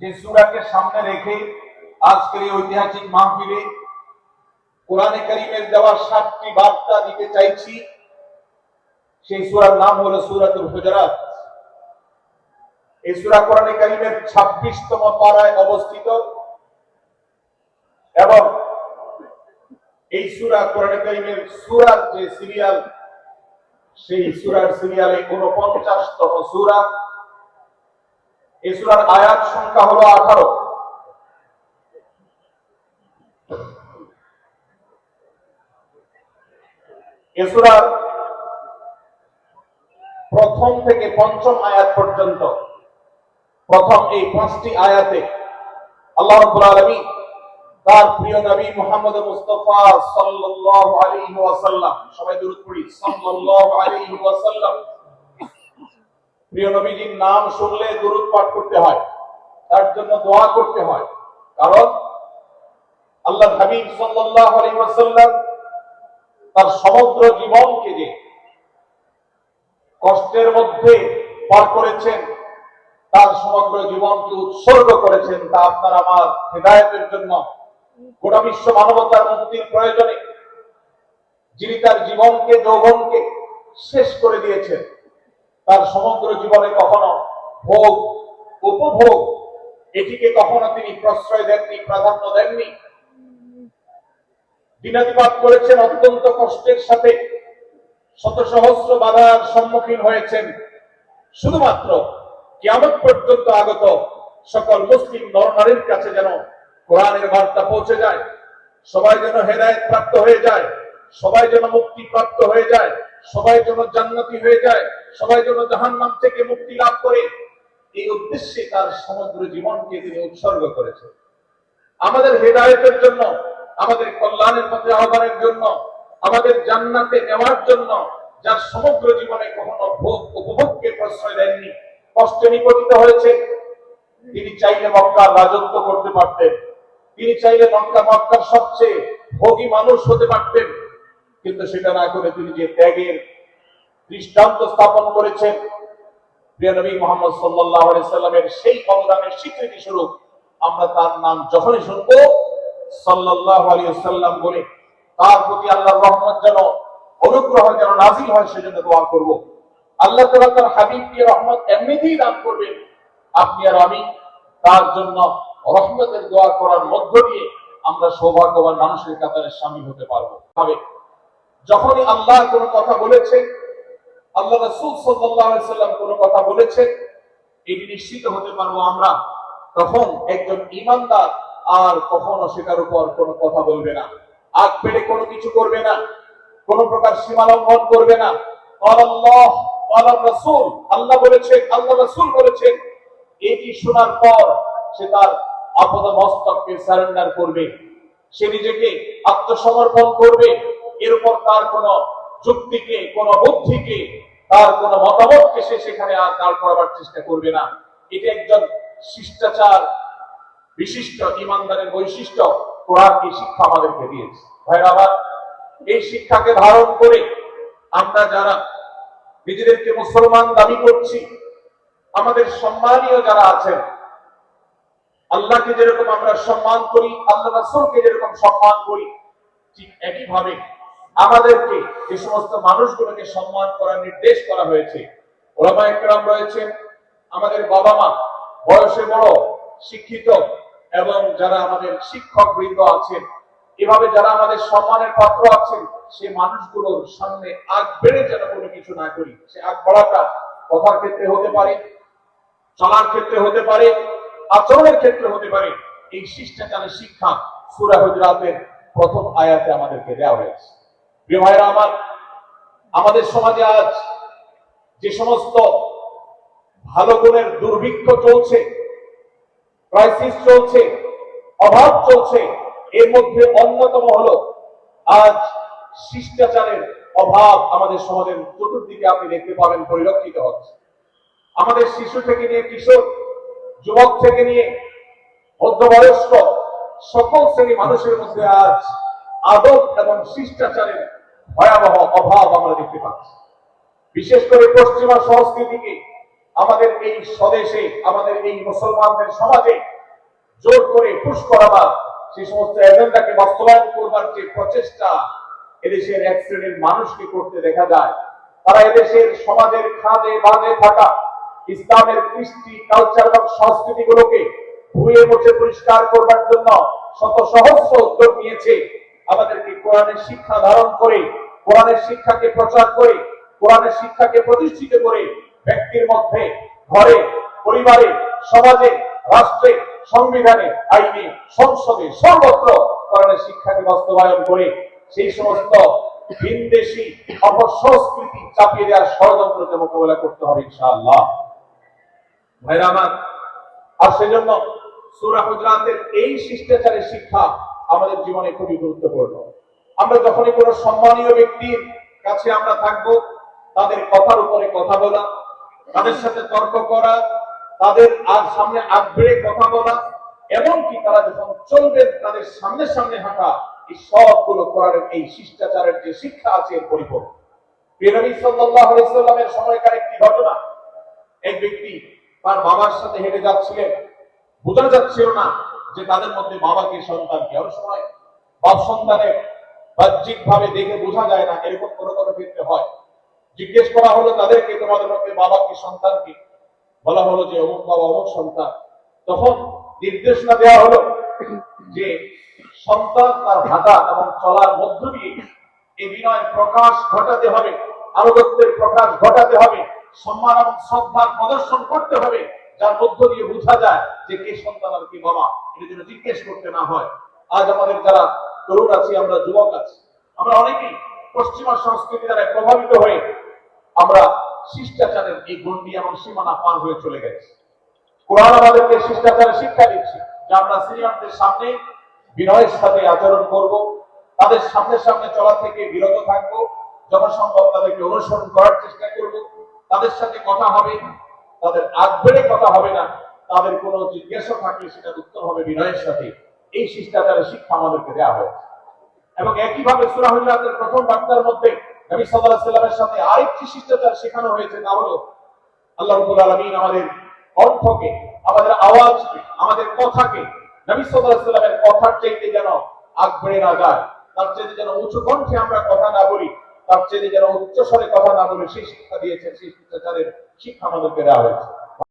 যে সুরাকে সামনে রেখে আজকের এই ঐতিহাসিক মাহফিলে কোরআনে করিমের দেওয়া সাতটি বার্তা দিতে চাইছি। সেই সুরার নাম হলো সুরাতুল হুজরাত। এই সুরা কোরআনে করিমের ছাব্বিশতম পাড়ায় অবস্থিত এবং এই সুরা কোরআনে করিমের সুরার যে সিরিয়াল, সেই সুরার সিরিয়ালে উনপঞ্চাশতম সুরা এই সুরার আয়াত সংখ্যা হলো আঠারো। এ সুরার প্রথম থেকে পঞ্চম আয়াত পর্যন্ত, প্রথম এই পাঁচটি আয়াতে আল্লাহ রাব্বুল আলামিন তার প্রিয় নবী মুহাম্মদ মুস্তাফা সাল্লাল্লাহু আলাইহি ওয়াসাল্লাম, সবাই দরুদ পড়ি, সাল্লাল্লাহু আলাইহি ওয়াসাল্লাম প্রিয় নবীজির নাম শুনলে দরুদ পাঠ করতে হয়। তার জন্য দোয়া করতে হয়। কারণ আল্লাহ হাবিব ওয়াসাল্লাম তার সমগ্র জীবনকে যে কষ্টের মধ্যে পার করেছেন, তার সমগ্র জীবনকে উৎসর্গ করেছেন, তা আপনার আমার হৃদায়তের জন্য। গোটা বিশ্ব মানবতার মুক্তির প্রয়োজনে যিনি তার জীবনকে, যৌবনকে শেষ করে দিয়েছেন তার সমগ্র জীবনে কখনো ভোগ, উপভোগ, এটিকে কখনো তিনি প্রশ্রয় দেননি, প্রাধান্য দেননি। দিনাতিপাত করেছেন অত্যন্ত কষ্টের সাথে। শত সহস্র বাধার সম্মুখীন হয়েছেন। শুধুমাত্র কিয়ামত পর্যন্ত আগত সকল মুসলিম নরনারীর কাছে যেন কোরআনের বার্তা পৌঁছে যায়, সবাই যেন হেদায়ত প্রাপ্ত হয়ে যায়। সবাই যেন মুক্তি প্রাপ্ত হয়ে যায়, সবাই যেন জান্নাতি হয়ে যায়, সবাই যেন জাহান্নাম থেকে মুক্তি লাভ করে। এই উদ্দেশ্যে তার সমগ্র জীবনকে তিনি উৎসর্গ করেছেন। আমাদের হেদায়তের জন্য, আমাদের কল্যাণের পথে আহ্বানের জন্য, আমাদের জান্নাতে নেওয়ার জন্য যার সমগ্র জীবনে কখনো ভোগ উপভোগকে প্রশ্রয় দেননি, কষ্টে নিপতিত হয়েছে। তিনি চাইলে মক্কা রাজত্ব করতে পারতেন। তিনি চাইলে মক্কা মক্কার সবচেয়ে ভোগী মানুষ হতে পারতেন। কিন্তু সেটা না করে তিনি যে ত্যাগের দৃষ্টান্ত স্থাপন করেছেন, প্রিয় নবী মোহাম্মদ সাল্লাহ সাল্লামের সেই অবদানের স্বীকৃতি স্বরূপ আমরা তার নাম যখনই শুনব সাল্লাহ আলী সাল্লাম বলে তার প্রতি আল্লাহর রহমত যেন, অনুগ্রহ যেন নাজিল হয়, সেজন্য দোয়া করব। আল্লাহ তালা তার হাবিবকে রহমত এমনিতেই দান করবেন। আপনি আর আমি তার জন্য রহমতের দোয়া করার মধ্য দিয়ে আমরা সৌভাগ্যবান মানুষের কাতারে সামিল হতে পারব। যখনই আল্লাহ কোনো কথা বলেছে, আল্লাহ রাসূল সাল্লাল্লাহু আলাইহি সাল্লাম কোনো কথা বলেছেন এটি নিশ্চিত হতে পারব আমরা, তখন একজন ইমানদার আর কখনো সেটার উপর কোনো কথা বলবে না। আগ পেড়ে কোনো কিছু করবে না, কোন প্রকার সীমা লঙ্ঘন করবে না। আল্লাহ আল্লাহ রাসূল, আল্লাহ বলেছেন আল্লাহ রাসূল বলেছেন এটি শোনার পর সে তার আপদ মস্তককে সারেন্ডার করবে। সে নিজেকে আত্মসমর্পণ করবে। এর উপর তার কোন যুক্তিকে কোন বুদ্ধিকে তার কোন মতামতকে সে সেখানে আর দাঁড় করাবার চেষ্টা করবে না। এটা একজন শিষ্টাচার বিশিষ্ট, ইমানদারের বৈশিষ্ট্য। কোরআন এই শিক্ষা আমাদেরকে দিয়েছে। ভাইরা, আবার এই শিক্ষাকে ধারণ করে আমরা যারা নিজেদেরকে মুসলমান দাবি করছি, আমাদের সম্মানীয় যারা আছেন, আল্লাহকে যেরকম আমরা সম্মান করি, আল্লাহ রাসূলকে যেরকম সম্মান করি, ঠিক একইভাবে আমাদেরকে যে সমস্ত মানুষগুলোকে সম্মান করার নির্দেশ করা হয়েছে, ওলামা একরাম রয়েছেন, আমাদের বাবা মা বয়সে বড়, শিক্ষিত, এবং যারা আমাদের শিক্ষক বৃন্দ আছেন, এভাবে যারা আমাদের সম্মানের পাত্র আছেন সে মানুষগুলোর সামনে আগ বেড়ে যেন কোনো কিছু না করি। সে আগ বাড়াটা কথার ক্ষেত্রে হতে পারে, চলার ক্ষেত্রে হতে পারে, আচরণের ক্ষেত্রে হতে পারে। এই শিষ্টাচারের শিক্ষা সুরা হুজরাতের প্রথম আয়াতে আমাদেরকে দেওয়া হয়েছে। আমার, আমাদের সমাজে আজ যে সমস্ত ভালো গুণের দুর্ভিক্ষ চলছে ক্রাইসিস চলছে, অভাব চলছে, এর মধ্যে অন্যতম হলো আজ শিষ্টাচারের অভাব আমাদের সমাজের চতুর্দিকে আপনি দেখতে পাবেন, পরিলক্ষিত হচ্ছে। আমাদের শিশু থেকে নিয়ে কিশোর, যুবক থেকে নিয়ে মধ্যবয়স্ক সকল শ্রেণি মানুষের মধ্যে আজ আদব এবং শিষ্টাচারের ভয়াবহ অভাব আমরা দেখতে পাচ্ছি। বিশেষ করে পশ্চিমা সংস্কৃতিকে আমাদের এই স্বদেশে, আমাদের এই মুসলমানদের সমাজে জোর করে পুশ করাবার সেই সমস্ত এজেন্ডাকে বাস্তবায়ন করবার যে প্রচেষ্টা এদেশের এক শ্রেণির মানুষকে করতে দেখা যায়, তারা এদেশের সমাজের খাদে বাদে থাকা ইসলামের কৃষ্টি কালচার এবং সংস্কৃতিগুলোকে ধুয়ে মুছে পরিষ্কার করবার জন্য শত সহস্র উদ্যোগ নিয়েছে। আমাদেরকে কোরআনের শিক্ষা ধারণ করে কোরআনের শিক্ষাকে প্রচার করে, কোরআনের শিক্ষাকে প্রতিষ্ঠিত করে ব্যক্তির মধ্যে ঘরে, পরিবারে, সমাজে, রাষ্ট্রে, সংবিধানে, আইনে, সংসদে সর্বত্র কোরআনের শিক্ষাকে বাস্তবায়ন করে সেই সমস্ত ভিনদেশি অপসংস্কৃতি চাপিয়ে দেওয়ার ষড়যন্ত্রকে মোকাবেলা করতে হবে ইনশাআল্লাহ। ভাইরা আর সেজন্য সূরা হুজরাতের এই শিষ্টাচারের শিক্ষা আমাদের জীবনে খুবই গুরুত্বপূর্ণ। আমরা যখনই কোনো সম্মানীয় ব্যক্তির কাছে আমরা থাকব, তাদের কথার উপরে কথা বলা, তাদের সাথে তর্ক করা, তাদের আর সামনে আগ বেড়ে কথা বলা, এমনকি তারা যখন চলবেন তাদের সামনে সামনে হাঁটা, এই সবগুলো করার এই শিষ্টাচারের যে শিক্ষা আছে এর পরিপূর্ণ প্রিয়নবী সাল্লাল্লাহু আলাইহি সাল্লামের সময়কার একটি ঘটনা। এক ব্যক্তি তার বাবার সাথে হেঁটে যাচ্ছিলেন। বোঝা যাচ্ছিল না যে তাদের মধ্যে বাবাকে সন্তান কি। সময় বাপ সন্তানের বাহ্যিক ভাবে দেখে বোঝা যায় না, এরকম কোনো কোনো ক্ষেত্রে হয়। জিজ্ঞেস করা হলো, তাদেরকে তোমাদের মধ্যে বাবা কি সন্তান কি? বলা হলো যে, অমুক বাবা, অমুক সন্তান। তখন নির্দেশনা দেওয়া হলো যে, সন্তান তার হাঁটা এবং চলার মধ্য দিয়ে এই বিনয়ের প্রকাশ ঘটাতে হবে, আনুগত্যের প্রকাশ ঘটাতে হবে, সম্মান এবং শ্রদ্ধার প্রদর্শন করতে হবে, যার মধ্য দিয়ে বোঝা যায় যে কে সন্তান আর কি বাবা। এটা যেন জিজ্ঞেস করতে না হয়। আজ আমাদের যারা তরুণ আছি, আমরা যুবক আছি। আমরা অনেকেই পশ্চিমা সংস্কৃতি দ্বারা প্রভাবিত হয়ে আমরা শিষ্টাচারের এই গণ্ডি এবং সীমানা পার হয়ে চলে গেছি। কোরআন আমাদেরকে শিষ্টাচারের শিক্ষা দিচ্ছে যে আমরা সিনিয়রদের সামনে বিনয়ের সাথে আচরণ করব, তাদের সামনে সামনে চলা থেকে বিরত থাকব যখন সম্ভব তাদেরকে অনুসরণ করার চেষ্টা করব। তাদের সাথে কথা হবে, তাদের আগ কথা হবে না, তাদের কোনো জিজ্ঞাসা থাকলে সেটা উত্তর হবে বিনয়ের সাথে। এই শিষ্টাচারের শিক্ষা আমাদেরকে দেওয়া হয়েছে। এবং একইভাবে সূরা হুজরাতের প্রথম বার্তার মধ্যে নবী আলাইহি সাল্লামের সাথে আরেকটি শিষ্টাচার শেখানো হয়েছে, তা হলো, আল্লাহ রাব্বুল আলামিন আমাদের কণ্ঠকে, আমাদের আওয়াজকে, আমাদের কথাকে, নবী আলাইহি সাল্লামের কথার চাইতে যেন আগ বেড়ে না যায়, তার চাইতে যেন উঁচু কণ্ঠে আমরা কথা না বলি, তার চাইতে যেন উচ্চস্বরে কথা না বলি সেই শিক্ষা দিয়েছেন, সেই শিষ্টাচারের শিক্ষা আমাদেরকে দেওয়া হয়েছে।